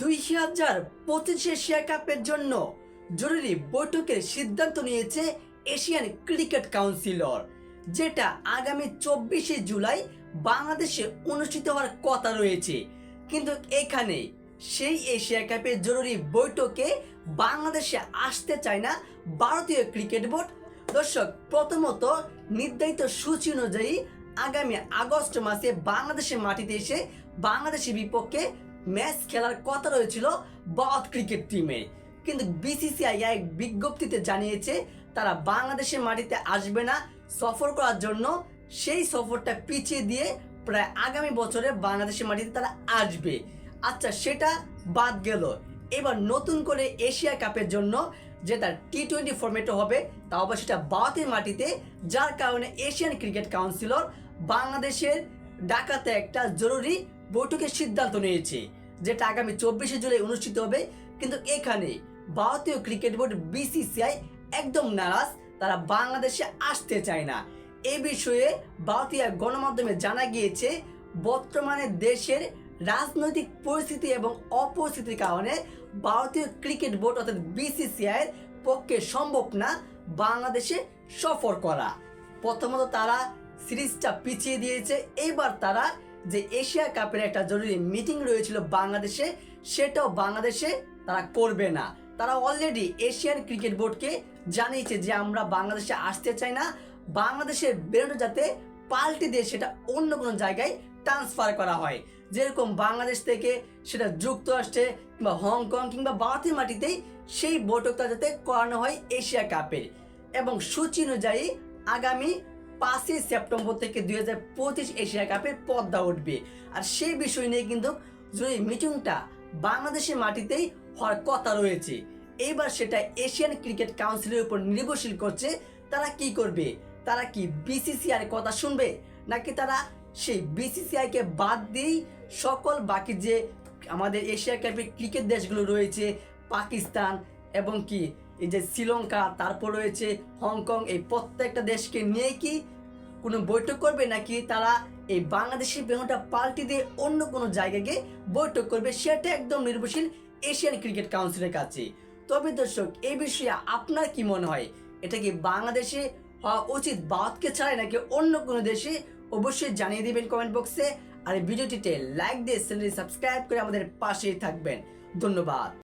দুই হাজার পঁচিশ এশিয়া কাপের জন্য জরুরি বৈঠকের সিদ্ধান্ত নিয়েছে এশিয়ান ক্রিকেট কাউন্সিলর, যেটা আগামী চব্বিশে জুলাই বাংলাদেশে অনুষ্ঠিত হওয়ার কথা রয়েছে। কিন্তু এখানে সেই এশিয়া কাপের জরুরি বৈঠকে বাংলাদেশে আসতে চায় না ভারতীয় ক্রিকেট বোর্ড। দর্শক, প্রথমত নির্ধারিত সূচি অনুযায়ী আগামী আগস্ট মাসে বাংলাদেশের মাটিতে এসে বাংলাদেশের বিপক্ষে ম্যাচ খেলার কথা রয়েছিল ভারত ক্রিকেট টিমে। কিন্তু বিসিসিআই এক বিজ্ঞপ্তিতে জানিয়েছে, তারা বাংলাদেশের মাটিতে আসবে না, সফর করার জন্য। সেই সফরটা পিছিয়ে দিয়ে প্রায় আগামী বছরে বাংলাদেশের মাটিতে তারা আসবে। আচ্ছা সেটা বাদ গেল। এবার নতুন করে এশিয়া কাপের জন্য যেটা টি টোয়েন্টি ফর্মেটে হবে, তা আবার সেটা ভারতের মাটিতে, যার কারণে এশিয়ান ক্রিকেট কাউন্সিলর বাংলাদেশের ঢাকাতে একটা জরুরি বৈঠকের সিদ্ধান্ত নিয়েছে, যেটা আগামী চব্বিশে জুলাই অনুষ্ঠিত হবে। কিন্তু এখানে ভারতীয় ক্রিকেট বোর্ড বিসিসিআই একদম নারাজ, তারা বাংলাদেশে আসতে চায় না। এ বিষয়ে ভারতীয় গণমাধ্যমে জানা গিয়েছে, বর্তমানে দেশের রাজনৈতিক পরিস্থিতি এবং অপরিস্থিতির কারণে ভারতীয় ক্রিকেট বোর্ড অর্থাৎ বিসিসিআই এর পক্ষে সম্ভব না বাংলাদেশে সফর করা। প্রথমত তারা সিরিজটা পিছিয়ে দিয়েছে এইবার তারা যে এশিয়া কাপের একটা জরুরি মিটিং রয়েছিল বাংলাদেশে, সেটাও বাংলাদেশে তারা করবে না। তারা অলরেডি এশিয়ান ক্রিকেট বোর্ডকে জানিয়েছে যে আমরা বাংলাদেশে আসতে চাই না। বাংলাদেশের বেরোনো যাতে পাল্টে দিয়ে সেটা অন্য কোনো জায়গায় ট্রান্সফার করা হয়। যেরকম বাংলাদেশ থেকে সেটা যুক্তরাষ্ট্রে কিংবা হংকং কিংবা ভারতের মাটিতেই সেই বৈঠকটা যাতে করানো হয় এশিয়া কাপের এবং সূচি অনুযায়ী আগামী পাঁচই সেপ্টেম্বর থেকে দুই হাজার পঁচিশ এশিয়া কাপের পদ্মা উঠবে। আর সেই বিষয় নিয়ে কিন্তু জরুরি মিটিংটা বাংলাদেশের মাটিতেই হওয়ার কথা রয়েছে। এইবার সেটা এশিয়ান ক্রিকেট কাউন্সিলের উপর নির্ভরশীল করছে তারা কি করবে? তারা কি বিসিসিআই কথা শুনবে? নাকি তারা সেই বিসিসিআই কে বাদ দিয়েই সকল বাকি যে আমাদের এশিয়া কাপের ক্রিকেট দেশগুলো রয়েছে, পাকিস্তান এবং কি এই যে শ্রীলঙ্কা, তারপর রয়েছে হংকং, এই প্রত্যেকটা দেশকে নিয়ে কি কোনো বৈঠক করবে নাকি তারা এই বাংলাদেশের বেগুনটা পাল্টি দিয়ে অন্য কোনো জায়গায় গিয়ে বৈঠক করবে সেটা একদম নির্ভরশীল এশিয়ান ক্রিকেট কাউন্সিলের কাছে। তবে দর্শক এই বিষয়ে আপনার কি মনে হয়? এটা কি বাংলাদেশে হওয়া উচিত ভারতকে ছাড়াই নাকি অন্য কোনো দেশে? অবশ্যই জানিয়ে দিবেন কমেন্ট বক্সে। আর ভিডিওটিতে লাইক দিয়ে চ্যানেলটি সাবস্ক্রাইব করে আমাদের পাশেই থাকবেন। ধন্যবাদ।